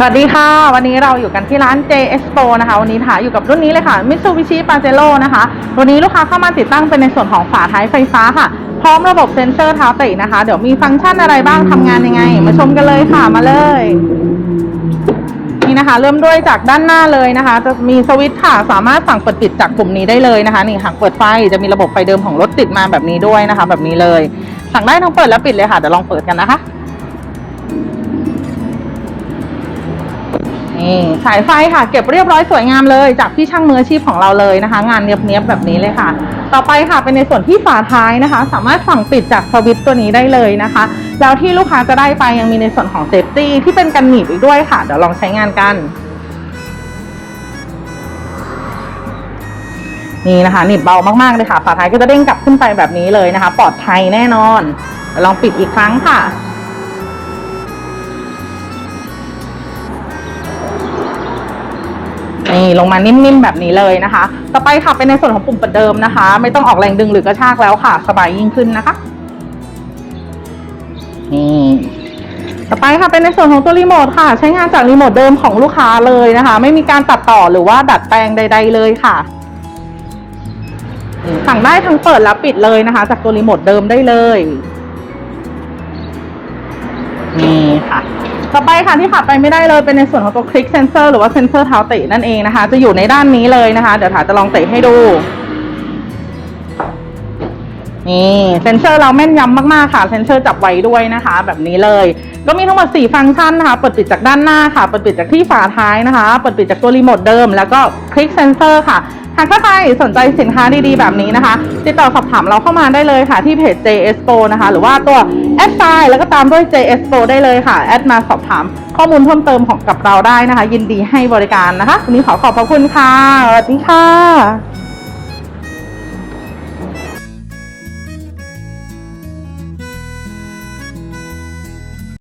สวัสดีค่ะ วันนี้เราอยู่กันที่ร้าน J Expo นะคะ วันนี้ถ่ายอยู่กับรุ่นนี้เลยค่ะ Mitsubishi Pajero นะคะ วันนี้ลูกค้าเข้ามาติดตั้งเป็นในส่วนของฝาท้ายไฟฟ้าค่ะ พร้อมระบบเซ็นเซอร์เท้าเตะนะคะ เดี๋ยวมีฟังก์ชันอะไรบ้างทำงานยังไง มาชมกันเลยค่ะมาเลย นี่นะคะ เริ่มด้วยจากด้านหน้าเลยนะคะ จะมีสวิตช์ค่ะ สามารถสั่งเปิดปิดจากปุ่มนี้ได้เลยนะคะ นี่ค่ะเปิดไฟจะมีระบบไฟเดิมของรถติดมาแบบนี้ด้วยนะคะ แบบนี้เลย สั่งได้ทั้งเปิดและปิดเลยค่ะเดี๋ยวลองเปิดกันนะคะ นี่สายไฟค่ะ เก็บเรียบร้อยสวยงามเลยจากพี่ช่างมืออาชีพของเราเลยนะคะ งานเนียบๆแบบนี้เลยค่ะ ต่อไปค่ะเป็นในส่วนที่ฝาท้ายนะคะ สามารถสั่งปิดจากสวิตตัวนี้ได้เลยนะคะ แล้วที่ลูกค้าจะได้ไปยังมีในส่วนของเซฟตี้ที่เป็นกันหนีบอีกด้วยค่ะเดี๋ยวลองใช้งานกันนี่นะคะหนีบเบามากๆเลยค่ะฝาท้ายก็จะเด้งกลับขึ้นไปแบบนี้เลยนะคะ ปลอดภัยแน่นอน ลองปิดอีกครั้งค่ะ นี่ลงมานิ่มๆแบบนี้เลยนะคะ ต่อไปค่ะเป็นในส่วนของปุ่มประเดิมนะคะ ไม่ต้องออกแรงดึงหรือกระชากแล้วค่ะ สบายยิ่งขึ้นนะคะนี่ต่อไปค่ะเป็นในส่วนของตัวรีโมทค่ะ ใช้งานจากรีโมทเดิมของลูกค้าเลยนะคะ ไม่มีการตัดต่อหรือว่าดัดแปลงใด ๆ เลยค่ะ สั่งได้ทั้งเปิดและปิดเลยนะคะ จากตัวรีโมทเดิมได้เลย นี่ค่ะ ต่อไปค่ะที่ขาดไปไม่ได้เลยเป็นในส่วนของตัวคลิกเซนเซอร์หรือว่าเซนเซอร์เท้าเตะนั่นเองนะคะ จะอยู่ในด้านนี้เลยนะคะ เดี๋ยวถาจะลองเตะให้ดูนี่เซนเซอร์เราแม่นยำมาก ๆ ค่ะ เซนเซอร์จับไว้ด้วยนะคะ แบบนี้เลย ก็มีทั้งหมด 4 ฟังก์ชันนะคะ เปิดปิดจากด้านหน้าค่ะ เปิดปิดจากที่ฝาท้ายนะคะ เปิดปิดจากตัวรีโมทเดิม แล้วก็คลิกเซนเซอร์ค่ะ หากถ้าใครสนใจสินค้าดีๆ แบบนี้นะคะ ติดต่อสอบถามเราเข้ามาได้เลยค่ะที่เพจ JSPO นะคะ หรือว่าตัวแอดไซน์แล้วก็ตามด้วย JSPO ได้เลยค่ะ แอดมาสอบถามข้อมูลเพิ่มเติมของกับเราได้นะคะ ยินดีให้บริการนะคะ วันนี้ขอขอบพระคุณค่ะสวัสดีค่ะ